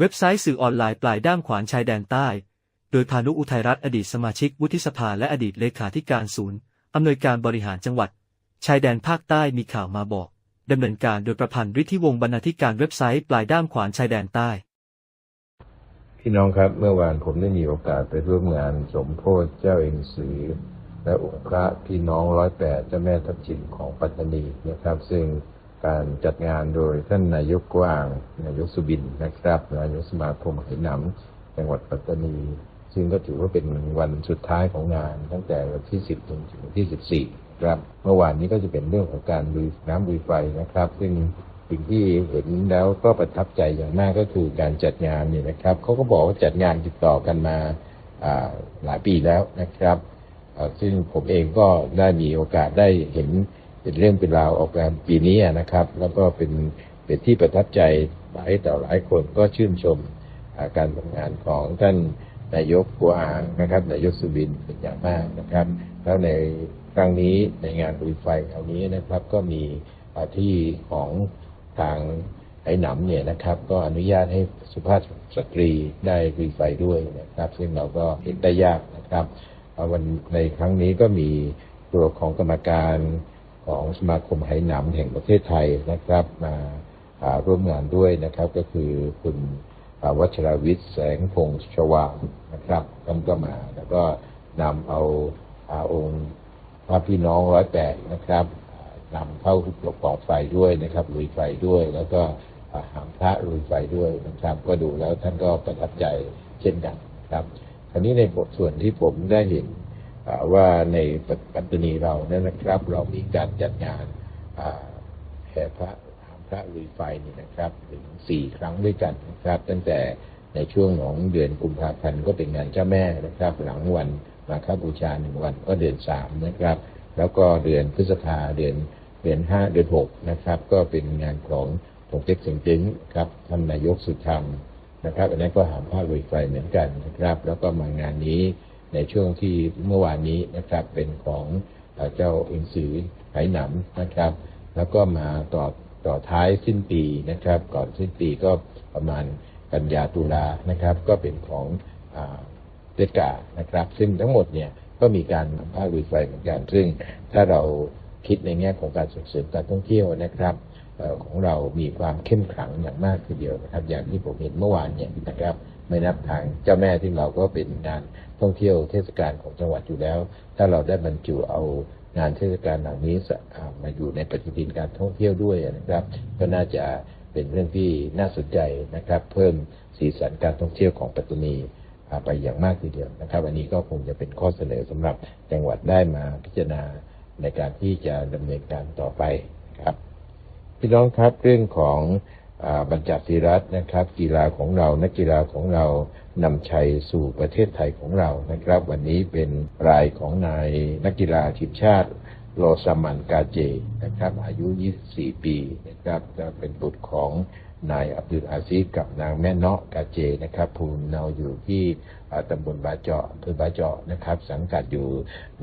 เว็บไซต์สื่อออนไลน์ปลายด้ามขวานชายแดนใต้ โดยพานุอุทัยรัตน์อดีตสมาชิกวุฒิสภาและอดีตเลขาธิการศูนย์อำนวยการบริหารจังหวัด ชายแดนภาคใต้มีข่าวมาบอกดำเนินการโดยประพันธ์ฤทธิวงศ์บรรณาธิการเว็บไซต์ปลายด้ามขวานชายแดนใต้ พี่น้องครับเมื่อวานผมได้มีโอกาสไปร่วมงานสมโพธิเจ้าเอ็นสือ และองค์พระพี่น้องร้อยแปดเจ้าแม่ทับทิมของปัตตานีนะครับ ซึ่ง การจัดงานโดยท่านนายกกว้างนายกสุบินนะครับนายกสมาคมไหหนำจังหวัดปัตตานี ซึ่งก็ถือว่าเป็นวันสุดท้ายของงาน ตั้งแต่วันที่ 10จนถึงวันที่ 14 ครับ เมื่อวานนี้ก็จะเป็นเรื่องของการลุยน้ำลุยไฟนะครับ ซึ่งสิ่งที่เห็นแล้วก็ประทับใจอย่างมากก็คือการจัดงานเนี่ยนะครับเขาก็บอกว่าจัดงานติดต่อกันมาหลายปีแล้วนะครับซึ่งผมเองก็ได้มีโอกาสได้เห็น เป็นเรื่องเป็นราวออกงานปีนี้นะครับ แล้วก็เป็นเป็นที่ประทับใจหลายต่อหลายคนก็ชื่นชมาการทำงานของท่านนายกกัวอางนะครับนายกสุบินเป็นอย่างมากนะครับ แล้วในครั้งนี้ในงานลุยไฟคราวนี้นะครับ ก็มีที่ของทางไหหนำเนี่ยนะครับ ก็อนุญาตให้สุภาพสตรีได้ลุยไฟด้วยนะครับ ซึ่งเราก็เห็นได้ยากนะครับวันในครั้งนี้ก็มีตัวของกรรมการ ของสมาคมไหหนำแห่งประเทศไทยนะครับ มาร่วมงานด้วยนะครับ ก็คือคุณวัชรวิทย์แสงพงษ์ชวางนะครับท่านก็มาแล้วก็นำเอาอาองค์พระพี่น้องร้อยแปดนะครับนำเข้าประกอบไฟด้วยนะครับลุยไฟด้วย แล้วก็หางพระลุยไฟด้วยนะครับ ก็ดูแล้วท่านก็ประทับใจเช่นกันนะครับ คราวนี้ในบทส่วนที่ผมได้เห็น ว่าในปัตตานีเราเนี่ยนะครับ เรามีการจัดงานแห่พระหาพระลุยไฟนี่นะครับถึงสี่ครั้งด้วยกันนะครับ ตั้งแต่ในช่วงของเดือนกุมภาพันธ์ก็เป็นงานเจ้าแม่นะครับ หลังวันมาคบูชาหนึ่งวันก็เดือนสามนะครับ แล้วก็เดือนพฤษภาเดือนเดือนห้าเดือนหกนะครับ ก็เป็นงานของถงเต็กเสียงจ๊งครับท่านนายกสุธรรมนะครับ อันนั้นก็หามผ้าลุยไฟเหมือนกันนะครับ แล้วก็มางานนี้ ในช่วงที่เมื่อวานนี้นะครับเป็นของเจ้าอินสือไหหนำนะครับ แล้วก็มาต่อต่อท้ายสิ้นปีนะครับ ก่อนสิ้นปีก็ประมาณกันยาตุลานะครับ ก็เป็นของเดกานะครับ ซึ่งทั้งหมดเนี่ยก็มีการนำภาคลุยไฟเหมือนกันซึ่งถ้าเราคิดในแง่ของการส่งเสริมการท่องเที่ยวนะครับ ของเรามีความเข้มขลังอย่างมากทีเดียวนะครับ อย่างที่ผมเห็นเมื่อวานเนี่ยนะครับ ไม่นับทางเจ้าแม่ที่เราก็เป็นงานท่องเที่ยวเทศกาลของจังหวัดอยู่แล้ว ถ้าเราได้บรรจุเอางานเทศกาลเหล่านี้มาอยู่ในปฏิทินการท่องเที่ยวด้วยนะครับ ก็น่าจะเป็นเรื่องที่น่าสนใจนะครับ เพิ่มสีสันการท่องเที่ยวของปัตตานีไปอย่างมากทีเดียวนะครับอันนี้ก็คงจะเป็นข้อเสนอสำหรับจังหวัดได้มาพิจารณาในการที่จะดำเนินการต่อไปครับ พี่น้องครับเรื่องของอบรรจักศิรัตน์นะครับ กีฬาของเรานักกีฬาของเรานำชัยสู่ประเทศไทยของเรานะครับ วันนี้เป็นรายของนายนักกีฬาทีมชาติโลซามันกาเจนะครับ อายุ 24 ปีนะครับจะเป็นบุตรของนายอับดุลอาซีกับนางแม่เนาะกาเจนะครับภูมิเนาอยู่ที่ตำบลบาเจาะอำเภอบาเจาะนะครับ สังกัดอยู่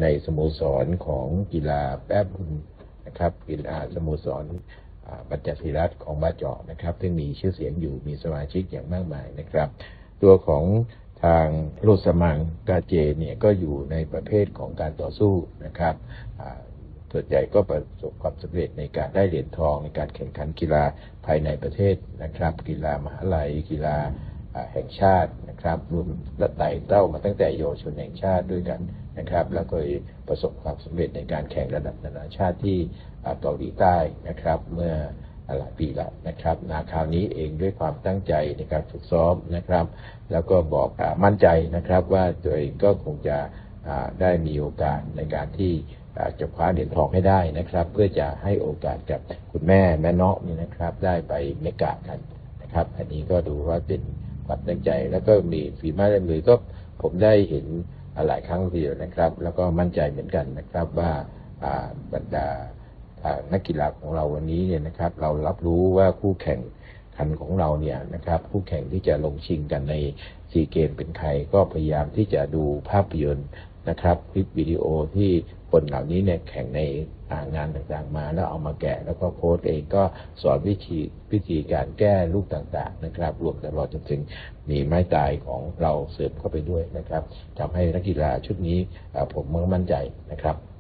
ในสโมสรของกีฬาแป๊บบุญนะครับกีฬาสโมสร บัญจศิรัตน์ของบาจาะนะครับ ซึ่งมีชื่อเสียงอยู่มีสมาชิกอย่างมากมายนะครับ ตัวของทางโรสมังกาเจเนี่ยก็อยู่ในประเภทของการต่อสู้นะครับส่วนใหญ่ก็ประสบความสำเร็จในการได้เหรียญทองในการแข่งขันกีฬาภายในประเทศนะครับ กีฬามหาลัย กีฬาแห่งชาตินะครับรวมและไต่เต้ามาตั้งแต่เยชนแห่งชาติด้วยกันนะครับ แล้วก็ประสบความสำเร็จในการแข่งระดับนานาชาติที่ เกาหลีใต้นะครับ เมื่อหลายปีแล้วนะครับนาคราวนี้เองด้วยความตั้งใจในการฝึกซ้อมนะครับ แล้วก็บอกอมั่นใจนะครับว่าตัวเองก็คงจะได้มีโอกาสในการที่อ่าจะคว้าเหรียญทองให้ได้นะครับ เพื่อจะให้โอกาสกับคุณแม่แม่เนาะนี่นะครับ ได้ไปเมกากันนะครับ อันนี้ก็ดูว่าเป็นความตั้งใจ แล้วก็มีฝีไม้ลายมือก็ผมได้เห็นหลายครั้งทีเดียวนะครับ แล้วก็มั่นใจเหมือนกันนะครับว่าบรรดาา นักกีฬาของเราวันนี้เนี่ยนะครับ เรารับรู้ว่าคู่แข่งขันของเราเนี่ยนะครับ คู่แข่งที่จะลงชิงกันในซีเกมเป็นใครก็พยายามที่จะดูภาพยนตร์นะครับคลิปวิดีโอที่คนเหล่านี้เนี่ยแข่งในงานต่างๆมา แล้วเอามาแกะแล้วก็โพสต์เองก็สอนวิธีวิธีการแก้ลูกต่างๆนะครับ รวมตลอดจนถึงมีไม้ตายของเราเสริมเข้าไปด้วยนะครับทำให้นักกีฬาชุดนี้ผมมั่นใจนะครับ